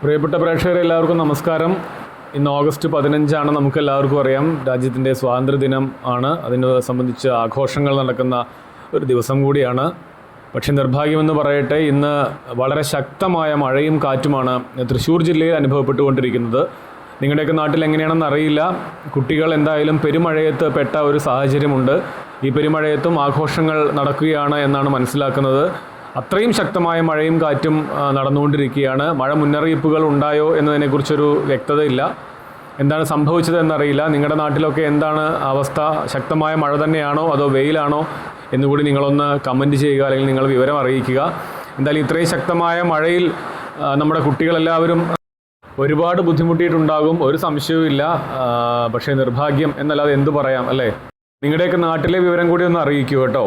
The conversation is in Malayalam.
പ്രിയപ്പെട്ട പ്രേക്ഷകരെ എല്ലാവർക്കും നമസ്കാരം. ഇന്ന് ഓഗസ്റ്റ് പതിനഞ്ചാണ് നമുക്ക് എല്ലാവർക്കും അറിയാം. രാജ്യത്തിന്റെ സ്വാതന്ത്ര്യദിനം ആണ്. അതിനെ സംബന്ധിച്ച് ആഘോഷങ്ങൾ നടക്കുന്ന ഒരു ദിവസം കൂടിയാണ്. പക്ഷേ നിർഭാഗ്യമെന്ന് പറയട്ടെ ഇന്ന് വളരെ ശക്തമായ മഴയും കാറ്റുമാണ് തൃശ്ശൂർ ജില്ലയിൽ അനുഭവപ്പെട്ടുകൊണ്ടിരിക്കുന്നത്. നിങ്ങളുടെയൊക്കെ നാട്ടിൽ എങ്ങനെയാണെന്ന് അറിയില്ല. കുട്ടികൾ എന്തായാലും പെരുമഴയത്ത് പെട്ട ഒരു സാഹചര്യമുണ്ട്. ഈ പെരുമഴയത്തും ആഘോഷങ്ങൾ നടക്കുകയാണ് എന്നാണ് മനസ്സിലാക്കുന്നത്. അത്രയും ശക്തമായ മഴയും കാറ്റും നടന്നുകൊണ്ടിരിക്കുകയാണ്. മഴ മുന്നറിയിപ്പുകൾ ഉണ്ടായോ എന്നതിനെക്കുറിച്ചൊരു വ്യക്തതയില്ല. എന്താണ് സംഭവിച്ചത് എന്നറിയില്ല നിങ്ങളുടെ നാട്ടിലൊക്കെ എന്താണ് അവസ്ഥ? ശക്തമായ മഴ തന്നെയാണോ അതോ വെയിലാണോ എന്നുകൂടി നിങ്ങളൊന്ന് കമന്റ് ചെയ്യുക അല്ലെങ്കിൽ നിങ്ങൾ വിവരം അറിയിക്കുക. എന്തായാലും ഇത്രയും ശക്തമായ മഴയിൽ നമ്മുടെ കുട്ടികളെല്ലാവരും ഒരുപാട് ബുദ്ധിമുട്ടിയിട്ടുണ്ടാകും. ഒരു സംശയവുമില്ല പക്ഷേ നിർഭാഗ്യം എന്നല്ലാതെ എന്തു പറയാം അല്ലേ? നിങ്ങളുടെയൊക്കെ നാട്ടിലെ വിവരം കൂടി ഒന്ന് അറിയിക്കൂ കേട്ടോ.